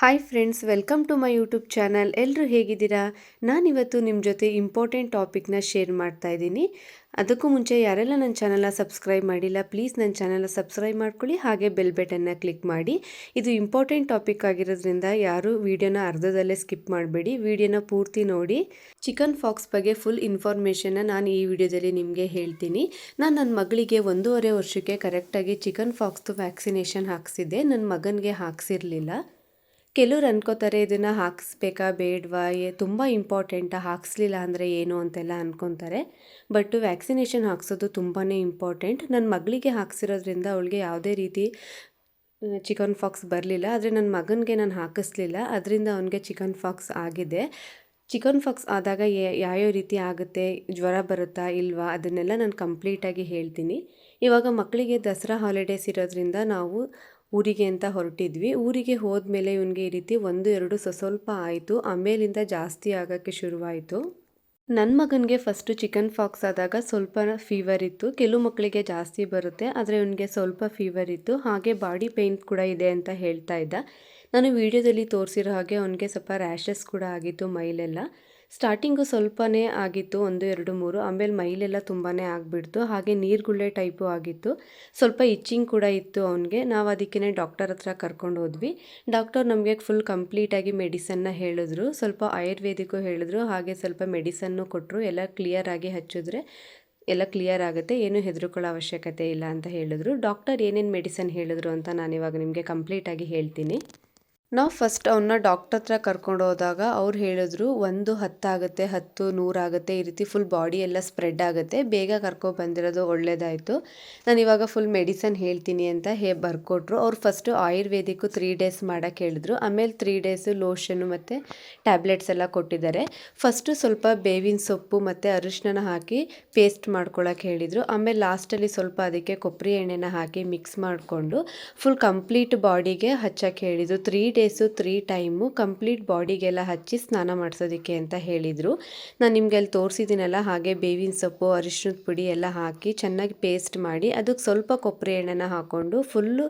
Hi friends welcome to my YouTube channel ಎಲ್ಲರೂ ಹೇಗಿದ್ದೀರಾ? ನಾನಿವತ್ತು ನಿಮ್ಮ ಜೊತೆ ಇಂಪಾರ್ಟೆಂಟ್ ಟಾಪಿಕ್ನ ಶೇರ್ ಮಾಡ್ತಾ ಇದ್ದೀನಿ. ಅದಕ್ಕೂ ಮುಂಚೆ ಯಾರೆಲ್ಲ ನನ್ನ ಚಾನಲ್ನ ಸಬ್ಸ್ಕ್ರೈಬ್ ಮಾಡಿಲ್ಲ ಪ್ಲೀಸ್ ನನ್ನ ಚಾನಲ್ನ ಸಬ್ಸ್ಕ್ರೈಬ್ ಮಾಡ್ಕೊಳ್ಳಿ. ಹಾಗೆ ಬೆಲ್ ಬಟನ್ನ ಕ್ಲಿಕ್ ಮಾಡಿ. ಇದು ಇಂಪಾರ್ಟೆಂಟ್ ಟಾಪಿಕ್ ಆಗಿರೋದ್ರಿಂದ ಯಾರೂ ವಿಡಿಯೋನ ಅರ್ಧದಲ್ಲೇ ಸ್ಕಿಪ್ ಮಾಡಬೇಡಿ. ವಿಡಿಯೋನ ಪೂರ್ತಿ ನೋಡಿ. ಚಿಕನ್ ಫಾಕ್ಸ್ ಬಗ್ಗೆ ಫುಲ್ ಇನ್ಫಾರ್ಮೇಷನ್ನ ನಾನು ಈ ವಿಡಿಯೋದಲ್ಲಿ ನಿಮಗೆ ಹೇಳ್ತೀನಿ. ನಾನು ನನ್ನ ಮಗಳಿಗೆ ಒಂದೂವರೆ ವರ್ಷಕ್ಕೆ ಕರೆಕ್ಟಾಗಿ ಚಿಕನ್ ಫಾಕ್ಸ್ದು ವ್ಯಾಕ್ಸಿನೇಷನ್ ಹಾಕ್ಸಿದ್ದೆ. ನನ್ನ ಮಗನಿಗೆ ಹಾಕ್ಸಿರ್ಲಿಲ್ಲ. ಕೆಲವ್ರು ಅನ್ಕೋತಾರೆ, ಇದನ್ನು ಹಾಕಿಸ್ಬೇಕಾ ಬೇಡವಾ? ತುಂಬ ಇಂಪಾರ್ಟೆಂಟಾ? ಹಾಕಿಸ್ಲಿಲ್ಲ ಅಂದರೆ ಏನು? ಅಂತೆಲ್ಲ ಅಂದ್ಕೊತಾರೆ ಬಟ್ ವ್ಯಾಕ್ಸಿನೇಷನ್ ಹಾಕ್ಸೋದು ತುಂಬಾ ಇಂಪಾರ್ಟೆಂಟ್. ನನ್ನ ಮಗಳಿಗೆ ಹಾಕ್ಸಿರೋದ್ರಿಂದ ಅವಳಿಗೆ ಯಾವುದೇ ರೀತಿ ಚಿಕನ್ ಫಾಕ್ಸ್ ಬರಲಿಲ್ಲ. ಆದರೆ ನನ್ನ ಮಗನಿಗೆ ನಾನು ಹಾಕಿಸ್ಲಿಲ್ಲ. ಅದರಿಂದ ಅವನಿಗೆ ಚಿಕನ್ ಫಾಕ್ಸ್ ಆಗಿದೆ. ಚಿಕನ್ ಫಾಕ್ಸ್ ಆದಾಗ ಯಾವ್ಯಾವ ರೀತಿ ಆಗುತ್ತೆ? ಜ್ವರ ಬರುತ್ತಾ ಇಲ್ವಾ? ಅದನ್ನೆಲ್ಲ ನಾನು ಕಂಪ್ಲೀಟಾಗಿ ಹೇಳ್ತೀನಿ. ಇವಾಗ ಮಕ್ಕಳಿಗೆ ದಸರಾ ಹಾಲಿಡೇಸ್ ಇರೋದ್ರಿಂದ ನಾವು ಊರಿಗೆ ಅಂತ ಹೊರಟಿದ್ವಿ. ಊರಿಗೆ ಹೋದ್ಮೇಲೆ ಇವನಿಗೆ ಈ ರೀತಿ ಒಂದು, ಎರಡು ಸ್ವಲ್ಪ ಆಯಿತು. ಆಮೇಲಿಂದ ಜಾಸ್ತಿ ಆಗೋಕ್ಕೆ ಶುರುವಾಯಿತು. ನನ್ನ ಮಗನಿಗೆ ಫಸ್ಟು ಚಿಕನ್ ಫಾಕ್ಸ್ ಆದಾಗ ಸ್ವಲ್ಪ ಫೀವರ್ ಇತ್ತು. ಕೆಲವು ಮಕ್ಕಳಿಗೆ ಜಾಸ್ತಿ ಬರುತ್ತೆ, ಆದರೆ ಇವನಿಗೆ ಸ್ವಲ್ಪ ಫೀವರ್ ಇತ್ತು. ಹಾಗೆ ಬಾಡಿ ಪೇಯ್ನ್ ಕೂಡ ಇದೆ ಅಂತ ಹೇಳ್ತಾ ಇದ್ದ. ನಾನು ವಿಡಿಯೋದಲ್ಲಿ ತೋರಿಸಿರೋ ಹಾಗೆ ಅವನಿಗೆ ಸ್ವಲ್ಪ ರ್ಯಾಷಸ್ ಕೂಡ ಆಗಿತ್ತು ಮೈಲೆಲ್ಲ. ಸ್ಟಾರ್ಟಿಂಗು ಸ್ವಲ್ಪನೇ ಆಗಿತ್ತು, ಒಂದು, ಎರಡು, ಮೂರು. ಆಮೇಲೆ ಮೈಲೆಲ್ಲ ತುಂಬಾ ಆಗಿಬಿಡ್ತು. ಹಾಗೆ ನೀರುಗುಳ್ಳೆ ಟೈಪು ಆಗಿತ್ತು. ಸ್ವಲ್ಪ ಇಚ್ಚಿಂಗ್ ಕೂಡ ಇತ್ತು ಅವನಿಗೆ. ನಾವು ಅದಕ್ಕೇ ಡಾಕ್ಟರ್ ಹತ್ರ ಕರ್ಕೊಂಡು ಹೋದ್ವಿ. ಡಾಕ್ಟರ್ ನಮಗೆ ಫುಲ್ ಕಂಪ್ಲೀಟಾಗಿ ಮೆಡಿಸನ್ನ ಹೇಳಿದ್ರು. ಸ್ವಲ್ಪ ಆಯುರ್ವೇದಿಕ್ಕು ಹೇಳಿದ್ರು. ಹಾಗೆ ಸ್ವಲ್ಪ ಮೆಡಿಸನ್ನು ಕೊಟ್ಟರು ಎಲ್ಲ ಕ್ಲಿಯರಾಗಿ ಹಚ್ಚಿದ್ರೆ ಎಲ್ಲ ಕ್ಲಿಯರ್ ಆಗುತ್ತೆ. ಏನು ಹೆದರ್ಕೊಳ್ಳೋ ಅವಶ್ಯಕತೆ ಇಲ್ಲ ಅಂತ ಹೇಳಿದ್ರು. ಡಾಕ್ಟರ್ ಏನೇನು ಮೆಡಿಸನ್ ಹೇಳಿದ್ರು ಅಂತ ನಾನಿವಾಗ ನಿಮಗೆ ಕಂಪ್ಲೀಟಾಗಿ ಹೇಳ್ತೀನಿ. ನಾವು ಫಸ್ಟ್ ಅವನ್ನ ಡಾಕ್ಟರ್ ಹತ್ರ ಕರ್ಕೊಂಡು ಹೋದಾಗ ಅವ್ರು ಹೇಳಿದ್ರು, ಒಂದು ಹತ್ತಾಗುತ್ತೆ, ಹತ್ತು ನೂರಾಗುತ್ತೆ ಈ ರೀತಿ ಫುಲ್ ಬಾಡಿ ಎಲ್ಲ ಸ್ಪ್ರೆಡ್ ಆಗುತ್ತೆ, ಬೇಗ ಕರ್ಕೊಂಡು ಬಂದಿರೋದು ಒಳ್ಳೆಯದಾಯಿತು ನಾನು ಇವಾಗ ಫುಲ್ ಮೆಡಿಸನ್ ಹೇಳ್ತೀನಿ ಅಂತ ಹೇ ಬರ್ಕೊಟ್ರು. ಅವ್ರು ಫಸ್ಟು ಆಯುರ್ವೇದಿಕ್ಕು ತ್ರೀ ಡೇಸ್ ಮಾಡೋಕ್ಕೆ ಹೇಳಿದ್ರು. ಆಮೇಲೆ ತ್ರೀ ಡೇಸು ಲೋಷನ್ನು ಮತ್ತು ಟ್ಯಾಬ್ಲೆಟ್ಸ್ ಎಲ್ಲ ಕೊಟ್ಟಿದ್ದಾರೆ. ಫಸ್ಟು ಸ್ವಲ್ಪ ಬೇವಿನ ಸೊಪ್ಪು ಮತ್ತು ಅರಿಶಿನ ಹಾಕಿ ಪೇಸ್ಟ್ ಮಾಡ್ಕೊಳ್ಳೋಕೆ ಹೇಳಿದರು. ಆಮೇಲೆ ಲಾಸ್ಟಲ್ಲಿ ಸ್ವಲ್ಪ ಅದಕ್ಕೆ ಕೊಬ್ಬರಿ ಎಣ್ಣೆನ ಹಾಕಿ ಮಿಕ್ಸ್ ಮಾಡಿಕೊಂಡು ಫುಲ್ ಕಂಪ್ಲೀಟ್ ಬಾಡಿಗೆ ಹಚ್ಚಕ್ಕೆ ಹೇಳಿದರು. ತ್ರೀ ತ್ರೀ ಟೈಮು ಕಂಪ್ಲೀಟ್ ಬಾಡಿಗೆಲ್ಲ ಹಚ್ಚಿ ಸ್ನಾನ ಮಾಡಿಸೋದಕ್ಕೆ ಅಂತ ಹೇಳಿದರು. ನಾನು ನಿಮಗೆ ಅಲ್ಲಿ ತೋರಿಸಿದ್ದೀನಲ್ಲ, ಹಾಗೆ ಬೇವಿನ ಸೊಪ್ಪು, ಅರಿಶಿಣದ ಪುಡಿ ಎಲ್ಲ ಹಾಕಿ ಚೆನ್ನಾಗಿ ಪೇಸ್ಟ್ ಮಾಡಿ ಅದಕ್ಕೆ ಸ್ವಲ್ಪ ಕೊಬ್ಬರಿ ಎಣ್ಣೆನ ಹಾಕ್ಕೊಂಡು ಫುಲ್ಲು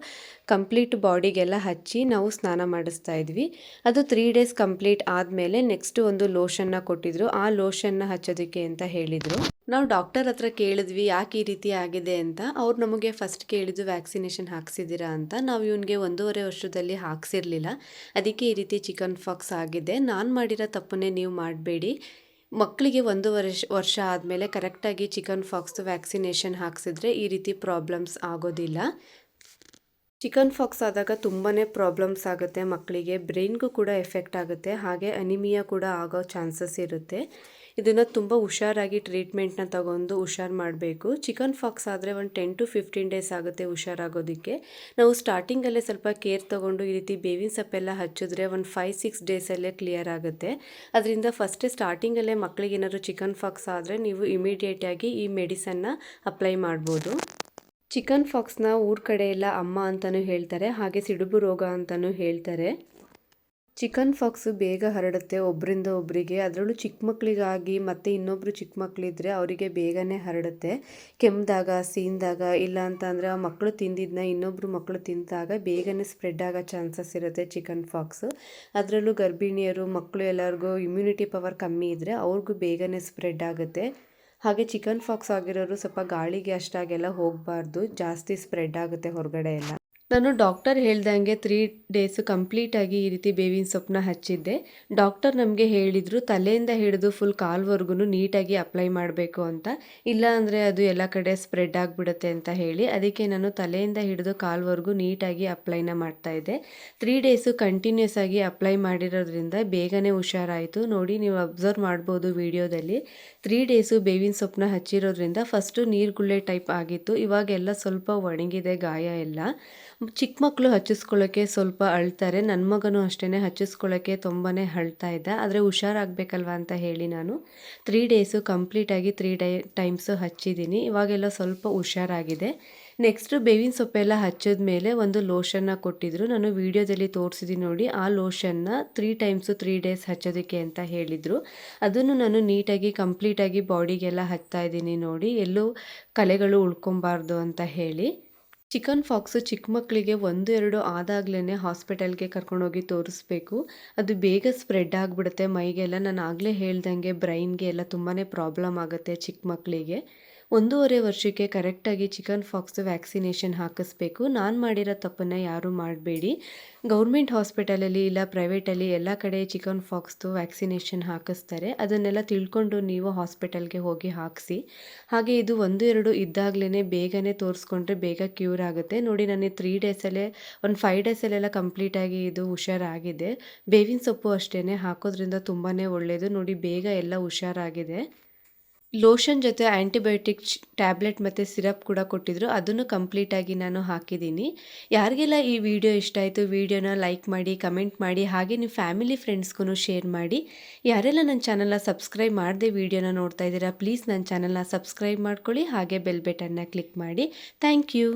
ಕಂಪ್ಲೀಟ್ ಬಾಡಿಗೆಲ್ಲ ಹಚ್ಚಿ ನಾವು ಸ್ನಾನ ಮಾಡಿಸ್ತಾ ಇದ್ವಿ. ಅದು ತ್ರೀ ಡೇಸ್ ಕಂಪ್ಲೀಟ್ ಆದಮೇಲೆ ನೆಕ್ಸ್ಟ್ ಒಂದು ಲೋಷನ್ನ ಕೊಟ್ಟಿದ್ರು. ಆ ಲೋಷನ್ನ ಹಚ್ಚೋದಕ್ಕೆ ಅಂತ ಹೇಳಿದರು. ನಾವು ಡಾಕ್ಟರ್ ಹತ್ರ ಕೇಳಿದ್ವಿ, ಯಾಕೆ ಈ ರೀತಿ ಆಗಿದೆ ಅಂತ. ಅವ್ರು ನಮಗೆ ಫಸ್ಟ್ ಕೇಳಿದ್ದು ವ್ಯಾಕ್ಸಿನೇಷನ್ ಹಾಕ್ಸಿದ್ದೀರಾ ಅಂತ. ನಾವು ಇವನಿಗೆ ಒಂದೂವರೆ ವರ್ಷದಲ್ಲಿ ಹಾಕ್ಸಿರ್ಲಿಲ್ಲ. ಅದಕ್ಕೆ ಈ ರೀತಿ ಚಿಕನ್ ಫಾಕ್ಸ್ ಆಗಿದೆ. ನಾನು ಮಾಡಿರೋ ತಪ್ಪನ್ನೇ ನೀವು ಮಾಡಬೇಡಿ. ಮಕ್ಕಳಿಗೆ ಒಂದು ವರ್ಷ ವರ್ಷ ಆದಮೇಲೆ ಕರೆಕ್ಟಾಗಿ ಚಿಕನ್ ಫಾಕ್ಸ್ ವ್ಯಾಕ್ಸಿನೇಷನ್ ಹಾಕ್ಸಿದ್ರೆ ಈ ರೀತಿ ಪ್ರಾಬ್ಲಮ್ಸ್ ಆಗೋದಿಲ್ಲ. ಚಿಕನ್ ಫಾಕ್ಸ್ ಆದಾಗ ತುಂಬಾ ಪ್ರಾಬ್ಲಮ್ಸ್ ಆಗುತ್ತೆ ಮಕ್ಕಳಿಗೆ. ಬ್ರೈನ್ಗೂ ಕೂಡ ಎಫೆಕ್ಟ್ ಆಗುತ್ತೆ. ಹಾಗೆ ಅನಿಮಿಯಾ ಕೂಡ ಆಗೋ ಚಾನ್ಸಸ್ ಇರುತ್ತೆ. ಇದನ್ನು ತುಂಬ ಹುಷಾರಾಗಿ ಟ್ರೀಟ್ಮೆಂಟ್ನ ತಗೊಂಡು ಹುಷಾರು ಮಾಡಬೇಕು. ಚಿಕನ್ ಫಾಕ್ಸ್ ಆದರೆ ಒಂದು ಟೆನ್ ಟು ಫಿಫ್ಟೀನ್ ಡೇಸ್ ಆಗುತ್ತೆ ಹುಷಾರಾಗೋದಕ್ಕೆ. ನಾವು ಸ್ಟಾರ್ಟಿಂಗಲ್ಲೇ ಸ್ವಲ್ಪ ಕೇರ್ ತೊಗೊಂಡು ಈ ರೀತಿ ಬೇವಿನ ಸೊಪ್ಪೆಲ್ಲ ಹಚ್ಚಿದ್ರೆ ಒಂದು ಫೈವ್ ಸಿಕ್ಸ್ ಡೇಸಲ್ಲೇ ಕ್ಲಿಯರ್ ಆಗುತ್ತೆ. ಅದರಿಂದ ಫಸ್ಟೇ ಸ್ಟಾರ್ಟಿಂಗಲ್ಲೇ ಮಕ್ಕಳಿಗೆ ಏನಾದರೂ ಚಿಕನ್ ಫಾಕ್ಸ್ ಆದರೆ ನೀವು ಇಮಿಡಿಯೇಟಾಗಿ ಈ ಮೆಡಿಸನ್ನ ಅಪ್ಲೈ ಮಾಡ್ಬೋದು. ಚಿಕನ್ ಫಾಕ್ಸ್ನ ಊರ ಕಡೆ ಎಲ್ಲ ಅಮ್ಮ ಅಂತಲೂ ಹೇಳ್ತಾರೆ, ಹಾಗೆ ಸಿಡುಬು ರೋಗ ಅಂತಲೂ ಹೇಳ್ತಾರೆ. ಚಿಕನ್ ಫಾಕ್ಸು ಬೇಗ ಹರಡುತ್ತೆ. ಒಬ್ಬರಿಂದ ಒಬ್ಬರಿಗೆ ಅದರಲ್ಲೂ ಚಿಕ್ಕ ಮಕ್ಕಳಿಗಾಗಿ ಮತ್ತು ಇನ್ನೊಬ್ಬರು ಚಿಕ್ಕ ಮಕ್ಕಳಿದ್ರೆ ಅವರಿಗೆ ಬೇಗನೆ ಹರಡುತ್ತೆ. ಕೆಮ್ಮಿದಾಗ ಸೀನ್ದಾಗ, ಇಲ್ಲ ಅಂತ ಅಂದರೆ ಆ ಮಕ್ಕಳು ತಿಂದಿದ್ದನ್ನ ಇನ್ನೊಬ್ಬರು ಮಕ್ಕಳು ತಿಂದಾಗ ಬೇಗನೆ ಸ್ಪ್ರೆಡ್ ಆಗೋ ಚಾನ್ಸಸ್ ಇರುತ್ತೆ ಚಿಕನ್ ಫಾಕ್ಸು. ಅದರಲ್ಲೂ ಗರ್ಭಿಣಿಯರು ಮಕ್ಕಳು ಎಲ್ಲರಿಗೂ ಇಮ್ಯುನಿಟಿ ಪವರ್ ಕಮ್ಮಿ ಇದ್ದರೆ ಅವ್ರಿಗೂ ಬೇಗನೆ ಸ್ಪ್ರೆಡ್ ಆಗುತ್ತೆ. ಹಾಗೆ ಚಿಕನ್ ಫಾಕ್ಸ್ ಆಗಿರೋರು ಸ್ವಲ್ಪ ಗಾಳಿಗೆ ಅಷ್ಟಾಗೆಲ್ಲ ಹೋಗಬಾರ್ದು. ಜಾಸ್ತಿ ಸ್ಪ್ರೆಡ್ ಆಗುತ್ತೆ ಹೊರಗಡೆ ಎಲ್ಲ. ನಾನು ಡಾಕ್ಟರ್ ಹೇಳ್ದಂಗೆ ತ್ರೀ ಡೇಸು ಕಂಪ್ಲೀಟಾಗಿ ಈ ರೀತಿ ಬೇವಿನ ಸೊಪ್ಪನ್ನ ಹಚ್ಚಿದ್ದೆ. ಡಾಕ್ಟರ್ ನಮಗೆ ಹೇಳಿದರು, ತಲೆಯಿಂದ ಹಿಡಿದು ಫುಲ್ ಕಾಲ್ವರೆಗೂ ನೀಟಾಗಿ ಅಪ್ಲೈ ಮಾಡಬೇಕು ಅಂತ. ಇಲ್ಲ ಅಂದರೆ ಅದು ಎಲ್ಲ ಕಡೆ ಸ್ಪ್ರೆಡ್ ಆಗಿಬಿಡುತ್ತೆ ಅಂತ ಹೇಳಿ, ಅದಕ್ಕೆ ನಾನು ತಲೆಯಿಂದ ಹಿಡಿದು ಕಾಲ್ವರೆಗೂ ನೀಟಾಗಿ ಅಪ್ಲೈನ ಮಾಡ್ತಾಯಿದ್ದೆ ತ್ರೀ ಡೇಸು ಕಂಟಿನ್ಯೂಸ್ ಆಗಿ ಅಪ್ಲೈ ಮಾಡಿರೋದ್ರಿಂದ ಬೇಗನೆ ಹುಷಾರಾಯಿತು. ನೋಡಿ, ನೀವು ಅಬ್ಸರ್ವ್ ಮಾಡ್ಬೋದು ವಿಡಿಯೋದಲ್ಲಿ. ತ್ರೀ ಡೇಸು ಬೇವಿನ ಸೊಪ್ಪನ್ನ ಹಚ್ಚಿರೋದ್ರಿಂದ ಫಸ್ಟು ನೀರುಗುಳ್ಳೆ ಟೈಪ್ ಆಗಿತ್ತು. ಇವಾಗೆಲ್ಲ ಸ್ವಲ್ಪ ಒಣಗಿದೆ, ಗಾಯ ಎಲ್ಲ. ಚಿಕ್ಕ ಮಕ್ಕಳು ಹಚ್ಚಿಸ್ಕೊಳ್ಳೋಕ್ಕೆ ಸ್ವಲ್ಪ ಅಳ್ತಾರೆ. ನನ್ನ ಮಗನೂ ಅಷ್ಟೇ ಹಚ್ಚಿಸ್ಕೊಳ್ಳೋಕ್ಕೆ ತುಂಬಾ ಅಳ್ತಾ ಇದ್ದ. ಆದರೆ ಹುಷಾರಾಗಬೇಕಲ್ವ ಅಂತ ಹೇಳಿ ನಾನು ತ್ರೀ ಡೇಸು ಕಂಪ್ಲೀಟಾಗಿ ತ್ರೀ ಡೈ ಟೈಮ್ಸು ಹಚ್ಚಿದ್ದೀನಿ. ಇವಾಗೆಲ್ಲ ಸ್ವಲ್ಪ ಹುಷಾರಾಗಿದೆ. ನೆಕ್ಸ್ಟು ಬೇವಿನ ಸೊಪ್ಪೆಲ್ಲ ಹಚ್ಚಿದ ಮೇಲೆ ಒಂದು ಲೋಷನ್ನ ಕೊಟ್ಟಿದ್ರು. ನಾನು ವೀಡಿಯೋದಲ್ಲಿ ತೋರಿಸಿದ್ದೀನಿ ನೋಡಿ, ಆ ಲೋಷನ್ನ ತ್ರೀ ಟೈಮ್ಸು ತ್ರೀ ಡೇಸ್ ಹಚ್ಚೋದಕ್ಕೆ ಅಂತ ಹೇಳಿದರು. ಅದನ್ನು ನಾನು ನೀಟಾಗಿ ಕಂಪ್ಲೀಟಾಗಿ ಬಾಡಿಗೆಲ್ಲ ಹಚ್ತಾ ಇದ್ದೀನಿ ನೋಡಿ. ಎಲ್ಲೂ ಕಲೆಗಳು ಉಳ್ಕೊಬಾರ್ದು ಅಂತ ಹೇಳಿ. ಚಿಕನ್ ಫಾಕ್ಸು ಚಿಕ್ಕ ಮಕ್ಕಳಿಗೆ ಒಂದು, ಎರಡು ಆದಾಗ್ಲೇ ಹಾಸ್ಪಿಟಲ್ಗೆ ಕರ್ಕೊಂಡೋಗಿ ತೋರಿಸ್ಬೇಕು. ಅದು ಬೇಗ ಸ್ಪ್ರೆಡ್ ಆಗಿಬಿಡುತ್ತೆ. ಮೈಗೆಲ್ಲ ನಾನು ಆಗಲೇ ಹೇಳ್ದಂಗೆ ಬ್ರೈನ್ಗೆ ಎಲ್ಲ ತುಂಬಾ ಪ್ರಾಬ್ಲಮ್ ಆಗುತ್ತೆ ಚಿಕ್ಕ ಮಕ್ಕಳಿಗೆ. ಒಂದೂವರೆ ವರ್ಷಕ್ಕೆ ಕರೆಕ್ಟಾಗಿ ಚಿಕನ್ ಫಾಕ್ಸ್ ವ್ಯಾಕ್ಸಿನೇಷನ್ ಹಾಕಿಸ್ಬೇಕು. ನಾನು ಮಾಡಿರೋ ತಪ್ಪನ್ನು ಯಾರೂ ಮಾಡಬೇಡಿ. ಗೌರ್ಮೆಂಟ್ ಹಾಸ್ಪಿಟಲಲ್ಲಿ ಇಲ್ಲ, ಪ್ರೈವೇಟಲ್ಲಿ ಎಲ್ಲ ಕಡೆ ಚಿಕನ್ ಫಾಕ್ಸ್ದು ವ್ಯಾಕ್ಸಿನೇಷನ್ ಹಾಕಿಸ್ತಾರೆ. ಅದನ್ನೆಲ್ಲ ತಿಳ್ಕೊಂಡು ನೀವು ಹಾಸ್ಪಿಟಲ್ಗೆ ಹೋಗಿ ಹಾಕಿಸಿ. ಹಾಗೆ ಇದು ಒಂದು, ಎರಡು ಇದ್ದಾಗಲೇ ಬೇಗನೆ ತೋರಿಸ್ಕೊಂಡ್ರೆ ಬೇಗ ಕ್ಯೂರ್ ಆಗುತ್ತೆ. ನೋಡಿ ನನಗೆ ತ್ರೀ ಡೇಸಲ್ಲೇ ಒಂದು ಫೈವ್ ಡೇಸಲ್ಲೆಲ್ಲ ಕಂಪ್ಲೀಟಾಗಿ ಇದು ಹುಷಾರಾಗಿದೆ. ಬೇವಿನ ಸೊಪ್ಪು ಅಷ್ಟೇ ಹಾಕೋದ್ರಿಂದ ತುಂಬಾ ಒಳ್ಳೆಯದು ನೋಡಿ, ಬೇಗ ಎಲ್ಲ ಹುಷಾರಾಗಿದೆ. ಲೋಷನ್ ಜೊತೆ ಆ್ಯಂಟಿಬಯೋಟಿಕ್ ಟ್ಯಾಬ್ಲೆಟ್ ಮತ್ತು ಸಿರಪ್ ಕೂಡ ಕೊಟ್ಟಿದ್ದರು ಅದನ್ನು ಕಂಪ್ಲೀಟಾಗಿ ನಾನು ಹಾಕಿದ್ದೀನಿ. ಯಾರಿಗೆಲ್ಲ ಈ ವಿಡಿಯೋ ಇಷ್ಟ ಆಯಿತು ವಿಡಿಯೋನ ಲೈಕ್ ಮಾಡಿ, ಕಮೆಂಟ್ ಮಾಡಿ, ಹಾಗೆ ನಿಮ್ಮ ಫ್ಯಾಮಿಲಿ ಫ್ರೆಂಡ್ಸ್ಗೂ ಶೇರ್ ಮಾಡಿ. ಯಾರೆಲ್ಲ ನನ್ನ ಚಾನಲ್ನ ಸಬ್ಸ್ಕ್ರೈಬ್ ಮಾಡಿದೆ ವಿಡಿಯೋನ ನೋಡ್ತಾ ಇದ್ದೀರಾ, ಪ್ಲೀಸ್ ನನ್ನ ಚಾನಲ್ನ ಸಬ್ಸ್ಕ್ರೈಬ್ ಮಾಡ್ಕೊಳ್ಳಿ, ಹಾಗೆ ಬೆಲ್ ಬಟನ್ನ ಕ್ಲಿಕ್ ಮಾಡಿ. Thank you.